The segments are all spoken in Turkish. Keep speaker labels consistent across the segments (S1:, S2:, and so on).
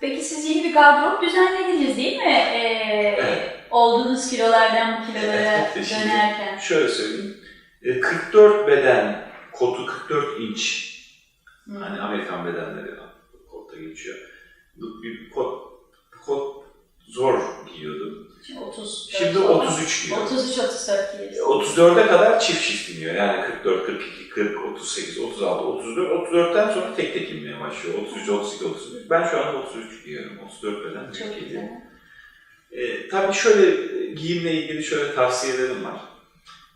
S1: Peki siz yeni bir gardırop düzenlediniz değil mi? Ee,
S2: Evet.
S1: Olduğunuz kilolardan bu kilolara
S2: Evet,
S1: dönerken.
S2: Şöyle söyleyeyim. E, 44 beden, kotu 44 inç.
S1: Hı.
S2: Hani Amerikan bedenleri kotta geçiyor. Bu Bir kot, kot zor giyiyordum.
S1: Şimdi 30.
S2: Şimdi 33 giyiyorum.
S1: 33-34 giyiyorsun.
S2: 34'e kadar çift çift iniyor. Yani 44, 42, 40, 38, 36, 34. 34'ten sonra tek tek inmeye başlıyor. 33, 32, 33. Ben şu an 33 giyiyorum. 34 beden
S1: Çok
S2: giyiyorum. E, tabii şöyle e, giyimle ilgili şöyle tavsiyelerim var.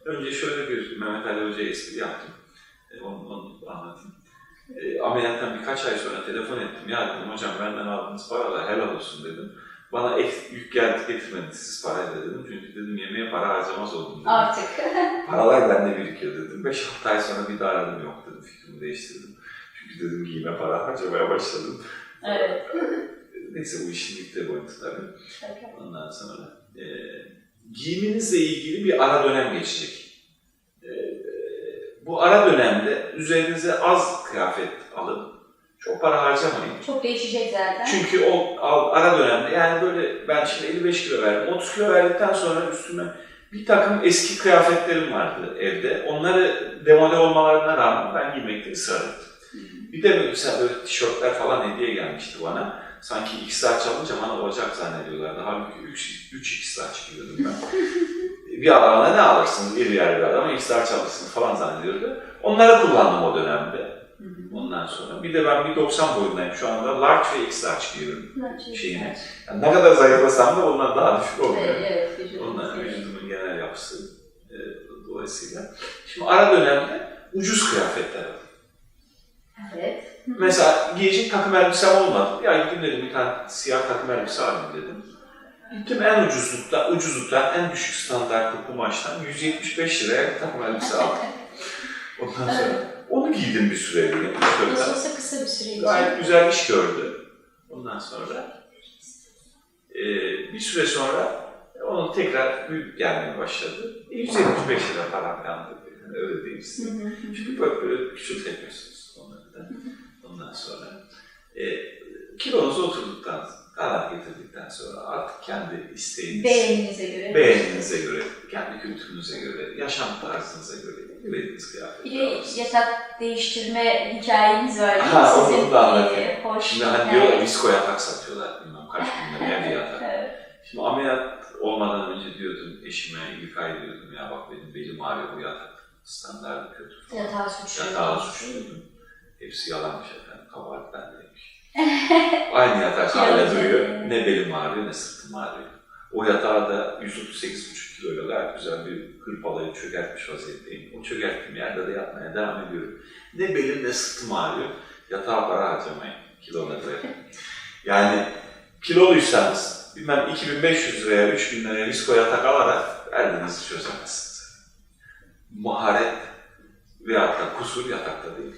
S2: Önce şöyle bir Mehmet Ali Hoca'ya espri yaptım. E, anlatayım. E, ameliyattan birkaç ay sonra telefon ettim. Ya dedim hocam benden aldığınız paralar helal olsun dedim. Bana ek yük geldi getirmediniz siz parayla dedim. Çünkü dedim yemeğe para harcamaz oldum dedim.
S1: Artık.
S2: Paralar bende birikiyor dedim. 5-6 ay sonra bir daha aradım yok dedim. Fikrimi değiştirdim. Çünkü dedim giyime para harcamaya başladım.
S1: evet.
S2: Neyse bu işin ilk boyutu tabii.
S1: Tabii.
S2: Ondan sonra e, giyiminizle ilgili bir ara dönem geçecek. Bu ara dönemde üzerinize az kıyafet alın. Çok para harcamayın.
S1: Çok değişecek zaten.
S2: Çünkü o ara dönemde yani böyle ben şimdi 55 kilo verdim. 30 kilo verdikten sonra üstüme bir takım eski kıyafetlerim vardı evde. Onları demode olmalarına rağmen ben giymekte ısrar ettim. Bir de mesela böyle tişörtler falan hediye gelmişti bana. Sanki iki saat çalınca bana olacak zannediyorlardı. Halbuki 3, 3 iki saat giyiyordum ben. bir adama ne alırsın? İri yarı bir adama saat çalışsın falan zannediyordu. Onları kullandım o dönemde. Ondan sonra. Bir de ben 1.90 boyundayım şu anda. Large ve X large giyiyorum. Şeyine. Yani ne kadar zayıflasam da ondan daha düşük olmuyor.
S1: Evet, evet. değişiyor.
S2: vücudumun genel yapısı e, dolayısıyla. Şimdi ara dönemde ucuz kıyafetler aldım.
S1: Evet.
S2: Mesela giyecek takım elbisem olmadı. Ya gittim dedim bir tane siyah takım elbise alayım dedim. Gittim en ucuzlukta, ucuzluktan en düşük standartlı kumaştan 175 liraya takım elbise aldım. Ondan sonra onu giydim bir süre. Bir
S1: Nasıl olsa kısa bir süre.
S2: Gayet güzel iş gördü. Ondan sonra e, bir süre sonra onun tekrar büyük gelmeye başladı. E, 175 lira falan dedi. Yani öyle değil
S1: Hı
S2: size.
S1: hı hı.
S2: Çünkü böyle, böyle küçültemiyorsunuz onları da. Ondan sonra e, kilonuz oturduktan, karar getirdikten sonra artık kendi isteğiniz,
S1: Beğeninize göre.
S2: beğeninize göre, kendi kültürünüze göre, yaşam tarzınıza göre dilediğiniz
S1: Bir
S2: kıyafetler
S1: de
S2: alırsınız.
S1: yatak değiştirme hikayeniz var değil mi?
S2: Ha, onu
S1: Sizin
S2: da anlatayım.
S1: hoş
S2: Şimdi hani diyorlar visko yatak satıyorlar bilmem kaç bin liraya bir yatak.
S1: Evet.
S2: Şimdi ameliyat olmadan önce diyordum eşime İlkay diyordum ya bak benim belim ağrıyor bu yatak standartı kötü.
S1: Yatağı suçluyor.
S2: Yatağı suçluyordum. Hepsi yalanmış efendim. Kabahat bendeymiş. Aynı yatak hala duruyor. Ne belim ağrıyor ne sırtım ağrıyor. O yatağı da 138,5 kiloyla gayet güzel bir hırpalayıp çökertmiş vaziyetteyim. O çökerttiğim yerde de yatmaya devam ediyorum. Ne belim ne sırtım ağrıyor. Yatağa para harcamayın kilometre. Yani kiloluysanız bilmem 2500 liraya 3000 liraya visko yatak alarak derdinizi çözemezsiniz. Maharet veyahut da kusur yatakta değil.